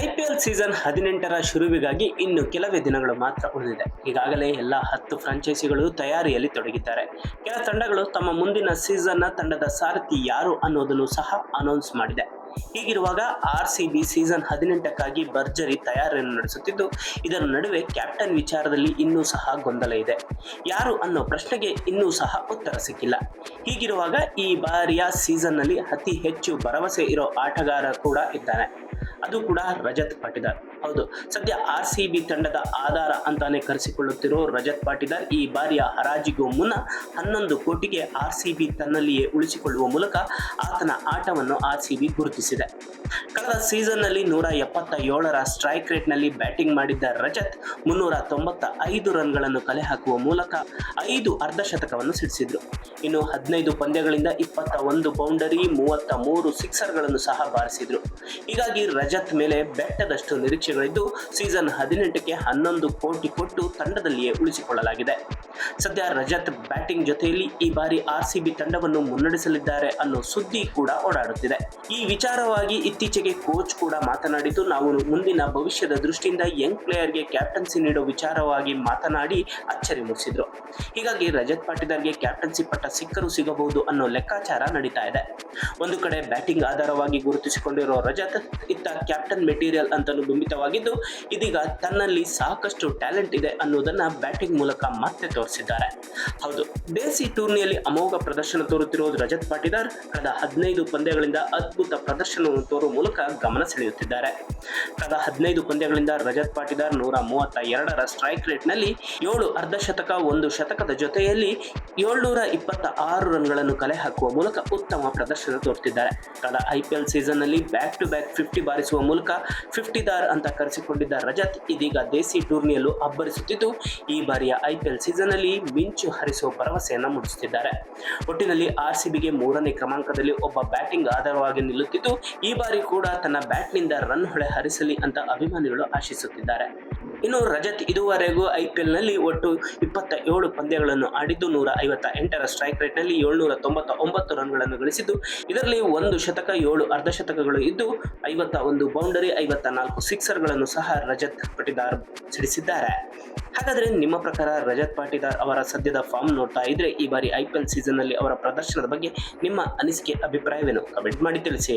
IPL season ಹದಿನೆಂಟರ ಶುರುವಿಗಾಗಿ ಇನ್ನು ಕೆಲವೇ ದಿನಗಳು ಮಾತ್ರ ಉಳಿದಿದೆ. ಈಗಾಗಲೇ ಎಲ್ಲ ಹತ್ತು ಫ್ರಾಂಚೈಸಿಗಳು ತಯಾರಿಯಲ್ಲಿ ತೊಡಗಿದ್ದಾರೆ. ಕೆಲ ತಂಡಗಳು ತಮ್ಮ ಮುಂದಿನ ಸೀಸನ್ನ ತಂಡದ ಸಾರಥಿ ಯಾರು ಅನ್ನೋದನ್ನು ಸಹ ಅನೌನ್ಸ್ ಮಾಡಿದೆ. ಹೀಗಿರುವಾಗ ಆರ್ ಸಿ ಬಿ ಸೀಸನ್ ಹದಿನೆಂಟಕ್ಕಾಗಿ ಭರ್ಜರಿ ತಯಾರಿಯನ್ನು ನಡೆಸುತ್ತಿದ್ದು, ಇದರ ನಡುವೆ ಕ್ಯಾಪ್ಟನ್ ವಿಚಾರದಲ್ಲಿ ಇನ್ನೂ ಸಹ ಗೊಂದಲ ಇದೆ. ಯಾರು ಅನ್ನೋ ಪ್ರಶ್ನೆಗೆ ಇನ್ನೂ ಸಹ ಉತ್ತರ ಸಿಕ್ಕಿಲ್ಲ. ಹೀಗಿರುವಾಗ ಈ ಬಾರಿಯ ಸೀಸನ್ನಲ್ಲಿ ಅತಿ ಹೆಚ್ಚು ಭರವಸೆ ಇರೋ ಆಟಗಾರ ಕೂಡ ಇದ್ದಾನೆ. ಅದು ಕೂಡ ರಜತ್ ಪಾಟಿದಾರ್. ಹೌದು, ಸದ್ಯ ಆರ್ ಸಿ ಬಿ ತಂಡದ ಆಧಾರ ಅಂತಾನೆ ಕರೆಸಿಕೊಳ್ಳುತ್ತಿರೋ ರಜತ್ ಪಾಟಿದಾರ್ ಈ ಬಾರಿಯ ಹರಾಜಿಗೂ ಮುನ್ನ ಹನ್ನೊಂದು ಕೋಟಿಗೆ ಆರ್ ಸಿ ಬಿ ತನ್ನಲ್ಲಿಯೇ ಉಳಿಸಿಕೊಳ್ಳುವ ಮೂಲಕ ಆತನ ಆಟವನ್ನು ಆರ್ ಸಿ ಬಿ ಗುರುತಿಸಿದೆ. ಕಳೆದ ಸೀಸನ್ನಲ್ಲಿ ನೂರ ಎಪ್ಪತ್ತ ಏಳರ ಸ್ಟ್ರೈಕ್ ರೇಟ್ನಲ್ಲಿ ಬ್ಯಾಟಿಂಗ್ ಮಾಡಿದ್ದ ರಜತ್ ಮುನ್ನೂರ ತೊಂಬತ್ತ ಐದು ರನ್ಗಳನ್ನು ಕಲೆ ಹಾಕುವ ಮೂಲಕ ಐದು ಅರ್ಧಶತಕವನ್ನು ಸಿಡಿಸಿದ್ರು. ಇನ್ನು ಹದಿನೈದು ಪಂದ್ಯಗಳಿಂದ ಇಪ್ಪತ್ತ ಒಂದು ಬೌಂಡರಿ ಮೂವತ್ತ ಮೂರು ಸಿಕ್ಸರ್ಗಳನ್ನು ಸಹ ಬಾರಿಸಿದ್ರು. ಹೀಗಾಗಿ ರಜತ್ ಮೇಲೆ ಬೆಟ್ಟದಷ್ಟು ನಿರೀಕ್ಷೆಗಳಿದ್ದು ಸೀಸನ್ ಹದಿನೆಂಟಕ್ಕೆ ಹನ್ನೊಂದು ಕೋಟಿ ಕೊಟ್ಟು ತಂಡದಲ್ಲಿಯೇ ಉಳಿಸಿಕೊಳ್ಳಲಾಗಿದೆ. ಸದ್ಯ ರಜತ್ ಬ್ಯಾಟಿಂಗ್ ಜೊತೆಯಲ್ಲಿ ಈ ಬಾರಿ ಆರ್ ಸಿ ಬಿ ತಂಡವನ್ನು ಮುನ್ನಡೆಸಲಿದ್ದಾರೆ ಅನ್ನೋ ಸುದ್ದಿ ಕೂಡ ಓಡಾಡುತ್ತಿದೆ. ಈ ವಿಚಾರವಾಗಿ ಇತ್ತೀಚೆಗೆ ಕೋಚ್ ಕೂಡ ಮಾತನಾಡಿದ್ದು, ನಾವು ಮುಂದಿನ ಭವಿಷ್ಯದ ದೃಷ್ಟಿಯಿಂದ ಯಂಗ್ ಪ್ಲೇಯರ್ಗೆ ಕ್ಯಾಪ್ಟನ್ಸಿ ನೀಡೋ ವಿಚಾರವಾಗಿ ಮಾತನಾಡಿ ಅಚ್ಚರಿ ಮೂಡಿಸಿದ್ರು. ಹೀಗಾಗಿ ರಜತ್ ಪಾಟಿದಾರ್ಗೆ ಕ್ಯಾಪ್ಟನ್ಸಿ ಪಟ್ಟ ಸಿಕ್ಕರೂ ಸಿಗಬಹುದು ಅನ್ನೋ ಲೆಕ್ಕಾಚಾರ ನಡೀತಾ ಇದೆ. ಒಂದು ಕಡೆ ಬ್ಯಾಟಿಂಗ್ ಆಧಾರವಾಗಿ ಗುರುತಿಸಿಕೊಂಡಿರೋ ರಜತ್, ಇತ್ತ ಕ್ಯಾಪ್ಟನ್ ಮೆಟೀರಿಯಲ್ ಅಂತಲೂ ಬಿಂಬಿತವಾಗಿದ್ದು, ಇದೀಗ ತನ್ನಲ್ಲಿ ಸಾಕಷ್ಟು ಟ್ಯಾಲೆಂಟ್ ಇದೆ ಅನ್ನೋದನ್ನ ಬ್ಯಾಟಿಂಗ್ ಮೂಲಕ ಮತ್ತೆ ತೋರಿಸಿದ್ದಾರೆ. ಹೌದು ದೇಸಿ ಟೂರ್ನಿಯಲ್ಲಿ ಅಮೋಘ ಪ್ರದರ್ಶನ ತೋರುತ್ತಿರುವುದು ರಜತ್ ಪಾಟಿದಾರ್. ಕಳೆದ ಹದಿನೈದು ಪಂದ್ಯಗಳಿಂದ ಅದ್ಭುತ ಪ್ರದರ್ಶನವನ್ನು ತೋರುವ ಮೂಲಕ ಗಮನ ಸೆಳೆಯುತ್ತಿದ್ದಾರೆ. ಕಳೆದ ಹದಿನೈದು ಪಂದ್ಯಗಳಿಂದ ರಜತ್ ಪಾಟಿದಾರ್ ನೂರ ಮೂವತ್ತ ಎರಡರ ಸ್ಟ್ರೈಕ್ ರೇಟ್ನಲ್ಲಿ ಏಳು ಅರ್ಧಶತಕ ಒಂದು ಶತಕದ ಜೊತೆಯಲ್ಲಿ ಏಳ್ನೂರ ಇಪ್ಪತ್ತ ಆರು ರನ್ಗಳನ್ನು ಕಲೆ ಹಾಕುವ ಮೂಲಕ ಉತ್ತಮ ಪ್ರದರ್ಶನ ತೋರುತ್ತಿದ್ದಾರೆ. ಕಳೆದ ಐಪಿಎಲ್ ಸೀಸನ್ನಲ್ಲಿ ಬ್ಯಾಕ್ ಟು ಬ್ಯಾಕ್ ಫಿಫ್ಟಿ ಬಾರಿಸುವ ಮೂಲಕ ಫಿಫ್ಟಿದಾರ್ ಅಂತ ಕರೆಸಿಕೊಂಡಿದ್ದ ರಜತ್ ಇದೀಗ ದೇಸಿ ಟೂರ್ನಿಯಲ್ಲೂ ಅಬ್ಬರಿಸುತ್ತಿದ್ದು, ಈ ಬಾರಿಯ ಐಪಿಎಲ್ ಸೀಸನ್ ಅಲ್ಲಿ ಮಿಂಚು ಹರಿಸುವ ಭರವಸೆಯನ್ನು ಮುಡಿಸುತ್ತಿದ್ದಾರೆ. ಒಟ್ಟಿನಲ್ಲಿ ಆರ್ ಸಿಬಿಗೆ ಮೂರನೇ ಕ್ರಮಾಂಕದಲ್ಲಿ ಒಬ್ಬ ಬ್ಯಾಟಿಂಗ್ ಆಧಾರವಾಗಿ ನಿಲ್ಲುತ್ತಿದ್ದು, ಈ ಬಾರಿ ಕೂಡ ತನ್ನ ಬ್ಯಾಟ್ನಿಂದ ರನ್ ಹೊಳೆ ಹರಿಸಲಿ ಅಂತ ಅಭಿಮಾನಿಗಳು ಆಶಿಸುತ್ತಿದ್ದಾರೆ. ಇನ್ನು ರಜತ್ ಇದುವರೆಗೂ ಐಪಿಎಲ್ನಲ್ಲಿ ಒಟ್ಟು ಇಪ್ಪತ್ತ ಏಳು ಪಂದ್ಯಗಳನ್ನು ಆಡಿದ್ದು ನೂರ ಐವತ್ತ ಎಂಟರ ಸ್ಟ್ರೈಕ್ ರೇಟ್ನಲ್ಲಿ ಏಳ್ನೂರ ತೊಂಬತ್ತ ಒಂಬತ್ತು ರನ್ಗಳನ್ನು ಗಳಿಸಿದ್ದು. ಇದರಲ್ಲಿ ಒಂದು ಶತಕ, ಏಳು ಅರ್ಧಶತಕಗಳು ಇದ್ದು ಐವತ್ತ ಒಂದು ಬೌಂಡರಿ ಐವತ್ತ ನಾಲ್ಕು ಸಿಕ್ಸರ್ಗಳನ್ನು ಸಹ ರಜತ್ ಪಟಿದಾರ್ ಸಿಡಿಸಿದ್ದಾರೆ. ಹಾಗಾದರೆ ನಿಮ್ಮ ಪ್ರಕಾರ ರಜತ್ ಪಾಟಿದಾರ್ ಅವರ ಸದ್ಯದ ಫಾರ್ಮ್ ನೋಡ್ತಾ ಇದ್ರೆ ಈ ಬಾರಿ ಐ ಪಿ ಎಲ್ ಅವರ ಪ್ರದರ್ಶನದ ಬಗ್ಗೆ ನಿಮ್ಮ ಅನಿಸಿಕೆ, ಅಭಿಪ್ರಾಯವೇನು? ಕಮೆಂಟ್ ಮಾಡಿ ತಿಳಿಸಿ.